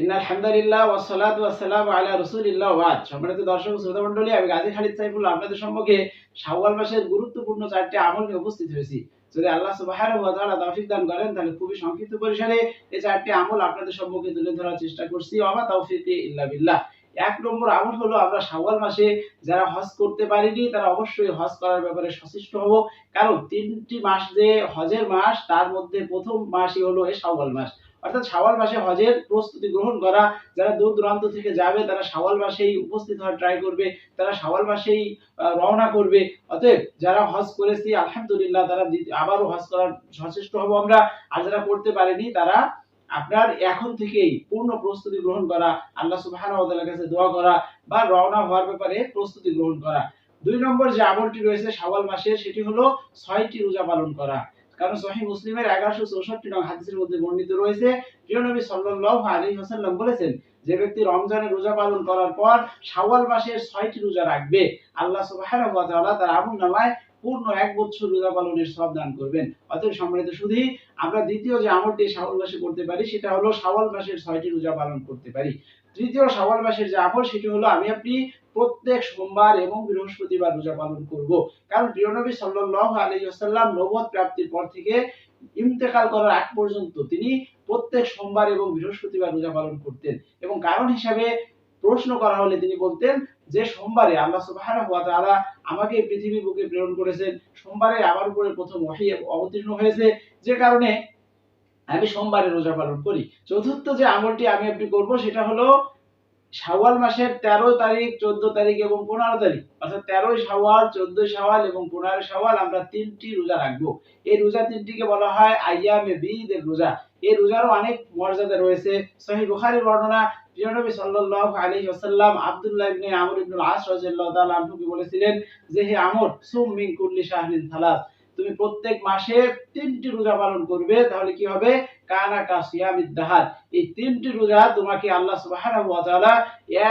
চেষ্টা করছি। ইল্লা এক নম্বর আমল হলো আমরা শাওয়াল মাসে যারা হজ করতে পারিনি, তারা অবশ্যই হজ করার ব্যাপারে সচেষ্ট হব। কারণ তিনটি মাস যে হজের মাস, তার মধ্যে প্রথম মাসই হলো এই শাওয়াল মাস। অর্থাৎ শাওয়াল মাসে হজের প্রস্তুতি গ্রহণ করা, যারা দূর দূরান্ত থেকে যাবে, তারা শাওয়াল মাসেই উপস্থিত হওয়ার ট্রাই করবে, তারা শাওয়াল মাসেই রওনা করবে। অতএব যারা হজ করেছি, আলহামদুলিল্লাহ তারা আবারও হজ করার সচেষ্ট হব আমরা। আর যারা করতে পারেনি, তারা আপনার এখন থেকেই পূর্ণ প্রস্তুতি গ্রহণ করা, আল্লাহ সুবহানাহু কাছে দোয়া করা বা রওনা হওয়ার ব্যাপারে প্রস্তুতি গ্রহণ করা। দুই নম্বর যে আমলটি রয়েছে শাওয়াল মাসে, সেটি হলো ছয়টি রোজা পালন করা। কারণ সহিহ মুসলিমের এগারোশো চৌষট্টি নং হাদিসের মধ্যে বর্ণিত রয়েছে, প্রিয় নবী সাল্লাল্লাহু আলাইহি ওয়াসাল্লাম বলেছেন, যে ব্যক্তি রমজানের রোজা পালন করার পর শাওয়াল মাসের ছয়টি রোজা রাখবে, আল্লাহ সুবহানাহু ওয়া তার আমল নামায় পূর্ণ এক বছর রোজা পালনের সব দান করবেন। অতএব সম্মানিত শুধু আমরা দ্বিতীয় যে আমলটি শাওয়াল মাসে করতে পারি, সেটা হলো শাওয়াল মাসের ছয়টি রোজা পালন করতে পারি। তৃতীয় শাওয়াল মাসের যে আমল, সেটি হলো আমি আপনি প্রত্যেক সোমবার এবং বৃহস্পতিবার রোজা পালন করব। কারণ প্রিয় নবী সাল্লাল্লাহু আলাইহি ওয়াসাল্লাম প্রাপ্তির পর থেকে ইন্তেকাল করার আগ পর্যন্ত তিনি প্রত্যেক সোমবার এবং বৃহস্পতিবার রোজা পালন করতেন। এবং কারণ হিসাবে প্রশ্ন করা হলে তিনি বলতেন যে, সোমবারে আল্লাহ সুবহানাহু আমাকে পৃথিবী বুকে প্রেরণ করেছেন। সোমবারে আমার উপরে প্রথম অবতীর্ণ হয়েছে। যে কারণে আমি সোমবারে রোজা পালন করি। চতুর্থ যে আমলটি আমি আপনি করব, সেটা হলো শাওয়াল মাসের তেরো তারিখ, চোদ্দ তারিখ এবং পনেরো তারিখ। অর্থাৎ তেরোই শাওয়াল, চোদ্দই শাওয়াল এবং পনেরো শাওয়াল আমরা তিনটি রোজা রাখব। এই রোজা তিনটিকে বলা হয় আইয়ামে বিদের রোজা। এই রোজারও অনেক মর্যাদা রয়েছে। সহিহ বুখারীর বর্ণনা, প্রিয় নবী সাল্লাল্লাহু আলাইহি ওয়াসাল্লাম আব্দুল্লাহ ইবনে আমর ইবনে আস তাআলা বলেছিলেন যে, হে আমর, সুম মিন কুল্লি শাহরিন সালাস তুমি প্রত্যেক মাসে তিনটি রোজা পালন করবে, তাহলে কি হবে? কানা কা সিয়ামিদ দাহার। এই তিনটি রোজা তোমাকে আল্লাহ সুবহানাহু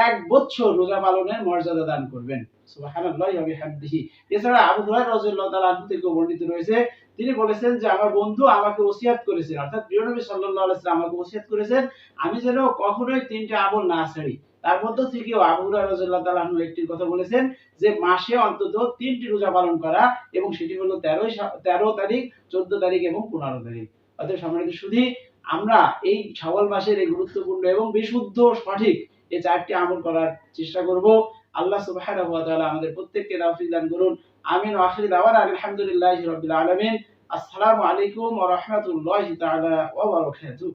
এক বছর রোজা পালনের মর্যাদা দান করবেন। সুবহানাল্লাহি এছাড়া আবু হুরায়রা থেকে বর্ণিত রয়েছে তিনি বলেছেন যে, আমার বন্ধু আমাকে ওসিয়াত করেছেন। অর্থাৎ প্রিয় নবী ওয়াসাল্লাম আমাকে ওসিয়াত করেছেন। আমি যেন কখনোই তিনটা আমল না ছাড়ি তার মধ্যে থেকেও আবু হুরায়রা রাদিয়াল্লাহু তাআলা আনহু একটি কথা বলেছেন যে, মাসে অন্তত তিনটি রোজা পালন করা এবং সেটি হলো তেরোই তেরো তারিখ, চোদ্দ তারিখ এবং পনেরো তারিখ। অর্থাৎ সম্মানিত শুধু আমরা এই শাওয়াল মাসের এই গুরুত্বপূর্ণ এবং বিশুদ্ধ সঠিক এই চারটি আমল করার চেষ্টা করব। আল্লাহ তাআলা আমাদের প্রত্যেককে তাওফিক দান করুন। আমিন আখির দাওয়ানা আলহামদুলিল্লাহি রাব্বিল আলামিন। আসসালামু আলাইকুম ওয়া রাহমাতুল্লাহি তাআলা ওয়া বারাকাতুহু।